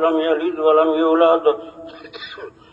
لم يلد ولم يولد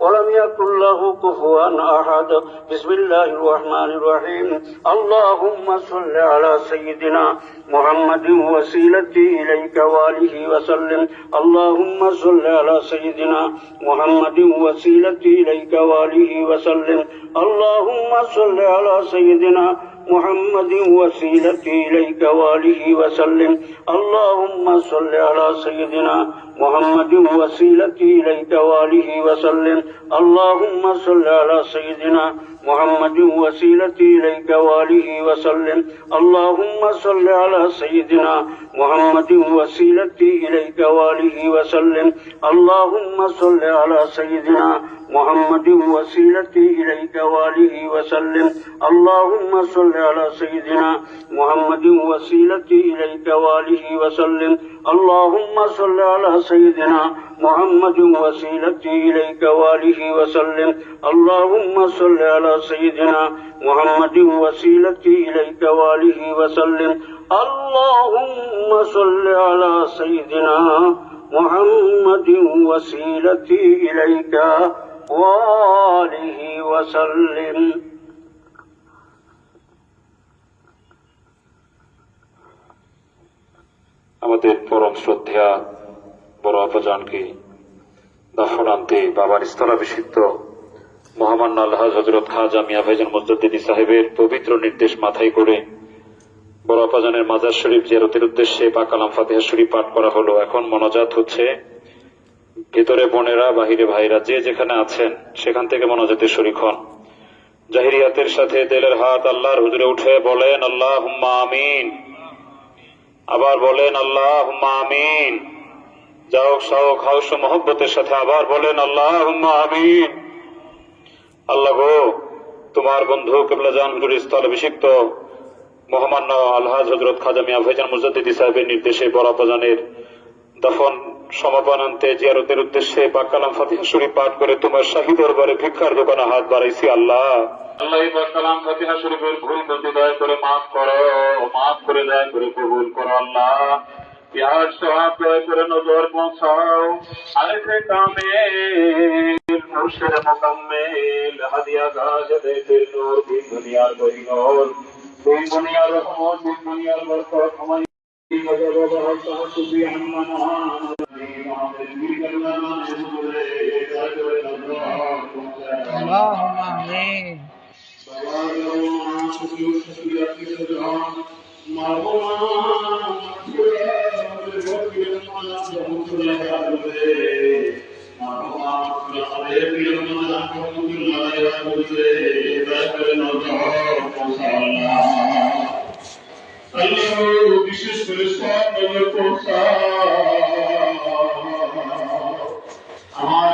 ولم يكن له كفوا أحد. بسم الله الرحمن الرحيم. اللهم صل على سيدنا محمد وسيلتي إليك وآله وسلم. اللهم صل على سيدنا محمد وسيلتي إليك وآله وسلم. اللهم صل على سيدنا محمد وسيلتي إليك وآله وسلم. اللهم صل على سيدنا محمد وسيلتي إليك وآله وسلم. اللهم صل على سيدنا محمد وسيلتي إليك وآله وسلم. اللهم صل على سيدنا محمد وسيلتي إليك وآله وسلم. اللهم صل على سيدنا محمد وسيلتي إليك وآله وسلم. اللهم صل على سيدنا محمد وسيلتي إليك وآله وسلم. اللهم صل على سيدنا محمد وسيلتي إليك وآله وسلم. اللهم صل على سيدنا محمد وسيلتي إليك وآله وسلم. اللهم صل على سيدنا محمد وسيلتي إليك وآله وسلم আমাদের পরম শ্রদ্ধা বড় আপাজানকে দাফনান্তে বাবার স্থলাভিষিক্ত মহামান্য আল্লাহ হজরত খাজা মিয়া ভাইজান মজদ্দিনী সাহেবের পবিত্র নির্দেশ মাথায় করে বড় আপাজানের মাজার শরীফ জিয়ারতের উদ্দেশ্যে পাকালাম ফাতেহা শরীফ পাঠ করা হলো এখন মনাজাত হচ্ছে ভেতরে বোনেরা, বাহিরে ভাইরা যে যেখানে আছেন, সেখান থেকে মনাজাতে শরিক হন। জাহিরিয়াতের সাথে তেলের হাত আল্লাহর হুজুরে উঠে বলেন আল্লাহ হুম্মা আমিন। আবার বলেন আল্লাহ হুম্মা আমিন। যাও সাও খাওস মহব্বতের সাথে আবার বলেন আল্লাহ হুম্মা আমিন। আল্লাহ গো, তোমার বন্ধু কেবলা জান হুজুর স্থল অভিষিক্ত মহামান্য আলহাজ হজরত খাজা মিয়া ভাইজান মুজাদ্দিদি সাহেবের নির্দেশে বরাপাজানের দফন সমাপনান্তে জিয়ারতের উদ্দেশ্যে বাক্কালাম ফাতিহা শরীফ পাঠ করে তোমার শাহী দরবারে ভিক্ষার দোকানে হাত বাড়াইছি আল্লাহ। আল্লাহ এই বাক্কালাম ফাতিহা শরীফের ভুল দয়া করে মাফ করো, মাফ করে দয়া করে কবুল করো আল্লাহ। দয়া করে নজর পৌঁছাও। কামেল মুর্শিদ মোকাম্মেল, হাদিয়া গাছ দেশের নূর দিন দুনিয়ার দুনিয়ার রহমত দিন দুনিয়ার বরকত اللهم آمين বিশেষ করে সব নগর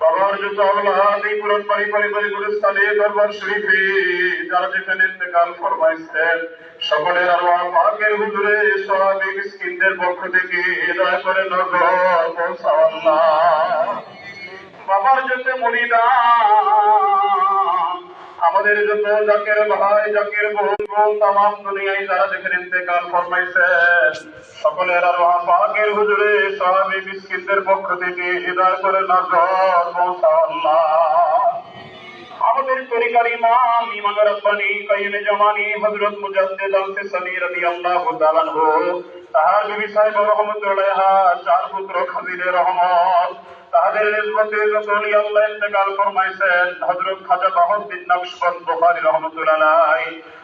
বাবার যত আল্লাহ এই পুরন পারি পারি পারি দরবার শরীফে যারা যেখানে ইন্তেকাল ফরমাইছেন সকলের আল্লাহ পাকের হুজুরে সবাই মিসকিনদের পক্ষ থেকে দয়া করে বাবার যত মরিদান আমাদের যত জাকের ভাই জাকের বোন তামাম দুনিয়ায় যারা দেখেন ইন্তেকাল ফরমাইছেন সকলের আর পাকের হুজুরে সাহাবি মিসকিনদের পক্ষ থেকে হৃদয় করে নজর পৌঁছা আমাদের তরিকার ইমাম ইমাম রব্বানি কাইয়ুম জামানি হযরত মুজাদ্দিদ আল-ফিসানি রাদিয়াল্লাহু তাআলা বিবি সাহেব রহমাতুল্লাহ চার পুত্র খাজিলে রহমত। তাহাদের নিসবতে যত ওলি আল্লাহ ইন্তেকাল ফরমাইছেন, হযরত খাজা বাহাউদ্দিন নকশবন্দ বুখারী রহমাতুল্লাহ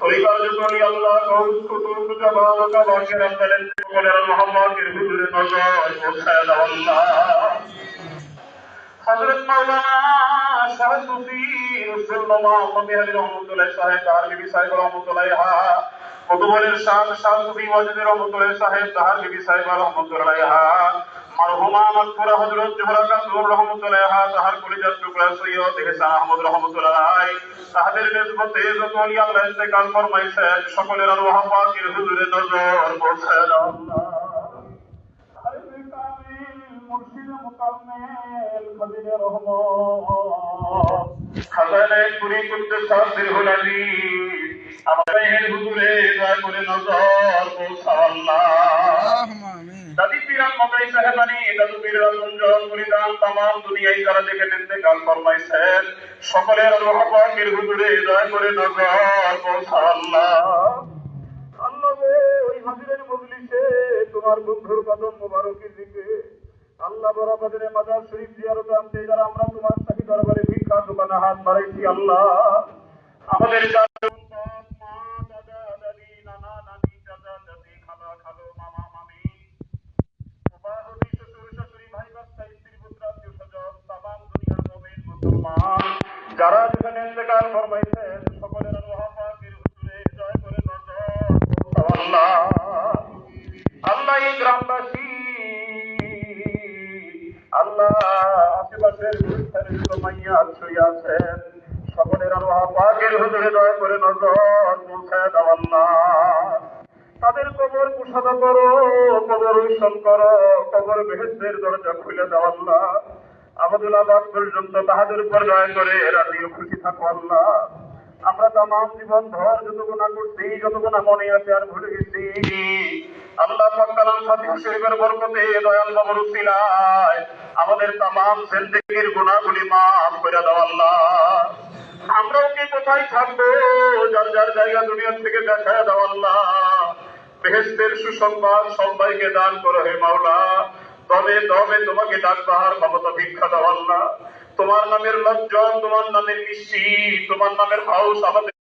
তরিকার যতনি আল্লাহ কুতুব রসুল্লাহ মোহাম্মদ আলী রহমতুল্লাহ সাহেব তাহার বিবি সাহেব রহমতুল্লাহ কতুবলের শাহ শাহ সুফি ওয়াজিদ রহমতুল্লাহ সাহেব তাহার বিবি সাহেব রহমতুল্লাহ মারহুমা মাকফুরা হযরত জোহরা কাসুর রহমতুল্লাহ তাহার কলিজার টুকরা সৈয়দ ইহসান আহমদ রহমতুল্লাহ তাহাদের নিসবতে যত ওলি আল্লাহ ইন্তেকাল ফরমাইছেন সকলের আরওয়াহ পাকের হুজুরে নজর দাও আল্লাহ মুর্শিদ মুকাম্মেল খাজিলে রহমত। খাজানে পুরি করতে সাসির হুলালি করে নজর দাদি পিরান মতাই সাহেবানি দাদু পিরান মঞ্জন মুরিদান তাম দুনিয়ায় যারা দেখে নিতে গাল ফরমাইছেন সকলের রহমতের হুজুরে দয়া করে নজর পৌঁছাল্লাহ আল্লাহ ওই হাজিরের মজলিসে তোমার বন্ধুর কদম মোবারকের দিকে আল্লাহ বরাবরের মাদার শরীফ জিয়ারত আনতে যারা আমরা তোমার সাথে দরবারে ভিক্ষা দোকানে হাত বাড়াইছি আল্লাহ। আমাদের যারা যেখানে ইন্তেকাল ফরমাইছেন সকলের আল্লাহ পাকের হুজুরে জয় করে আল্লাহ আল্লাহ এই গ্রামবাসী, আল্লাহ আশেপাশের যত মাইয়া ছুঁয়ে আছেন। সকলের আল্লাহ পাকের হুজুরে দয়া করে নজর পৌঁছায় আল্লাহ। তাদের কবর কুসাদা করো, কবর উৎসব করো, কবর বেহেস্তের দরজা খুলে দাও আমাদের পর্যন্ত তাহাদের উপর দয়া করে খুশি থাকো আল্লাহ। আমরা তাম জীবন ভর যত করছি, যত মনে আছে আর ভুলে গেছি। আল্লাহ শরীফের বরকতে দয়াল উসিলায় আমাদের তাম গুণাগুলি মাফ করে দাও আল্লাহ। আমরাও কি কোথায় থাকব? যার যার জায়গা দুনিয়া থেকে দেখা দাও আল্লাহ। বেহেস্তের সুসংবাদ সবাইকে দান করো হে মাওলা। তবে তবে তোমাকে ডাকবার ক্ষমতা দাও আল্লাহ তোমার নামের লজ্জন তোমার নামের মিষ্টি তোমার নামের হাউস আমাদের।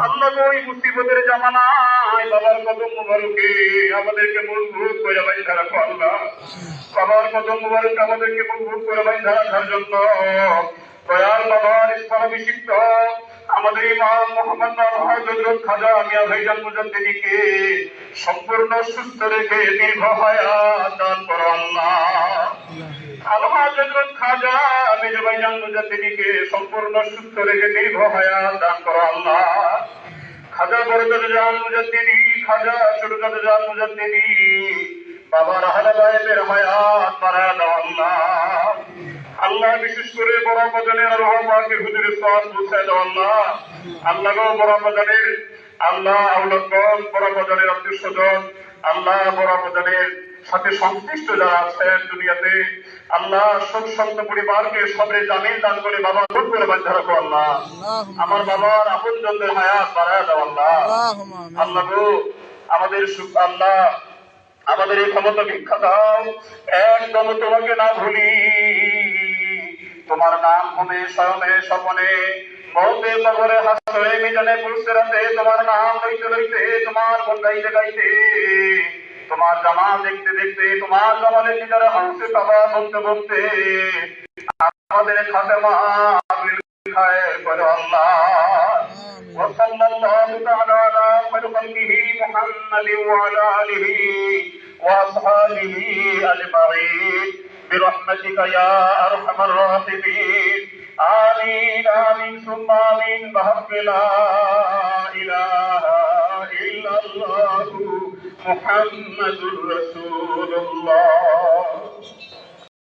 আল্লাহ। এই মুসিবতের জামানায় বাবার কদম মুবারকে আমাদেরকে মজবুত করে বাইন্ধা রাখো আল্লাহ। বাবার কদম মুবারক আমাদেরকে মজবুত করে বাইন্ধা রাখার জন্য দয়াল বাবার আমাদের ইমাম মোহাম্মদ হজরত খাজা মিয়া ভাইজান মুজাদ্দিনীকে সম্পূর্ণ সুস্থ রেখে দীর্ঘ হায়াত দান করো আল্লাহ হযরত খাজা মেজো ভাইজান মুজাদ্দিনীকে সম্পূর্ণ সুস্থ রেখে দীর্ঘ হায়াত দান করো আল্লাহ খাজা বড়দাদ জান মুজাদ্দিনী খাজা ছোটদাদ জান মুজাদ্দিনী বাবা রাহালা সাহেবের হায়াত বাড়ায় দাও আল্লাহ আল্লাহ বিশেষ করে বড় বাজানের রহমানের হুজুর ইসলাম আল্লাহ আল্লাহ বড় বাজানের আল্লাহ আউলাদগণ বড় বাজানের আত্মীয় স্বজন আল্লাহ বড় বাজানের সাথে সংশ্লিষ্ট যারা আছেন দুনিয়াতে আল্লাহ সব সন্ত পরিবারকে সবে জামিন দান করে বাবা দূর করে বাধ্য রাখো আল্লাহ আমার বাবার আপন জনদের হায়াত বাড়ায় দাও আল্লাহ আল্লাহ গো আমাদের আল্লাহ আমাদের এই ক্ষমতা ভিক্ষা দাও। একদম তোমাকে না ভুলি। তোমার নাম হবে স্মরণে স্বপনে মৌতে কবরে হাসরে মিজানে পুরুষের রাতে তোমার নাম লইতে লইতে তোমার গুণ গাইতে গাইতে তোমার জামা দেখতে দেখতে তোমার জামালে নিজের হাউসে বাবা বলতে বলতে আমাদের খাতেমা খায় করো আল্লাহ وصلى الله تعالى على خير خلقه محمد وعلى اله واصحابه اجمعين برحمتك يا أرحم الراحمين. آمين آمين. ثم آمين. بحق لا إله إلا الله. محمد رسول الله.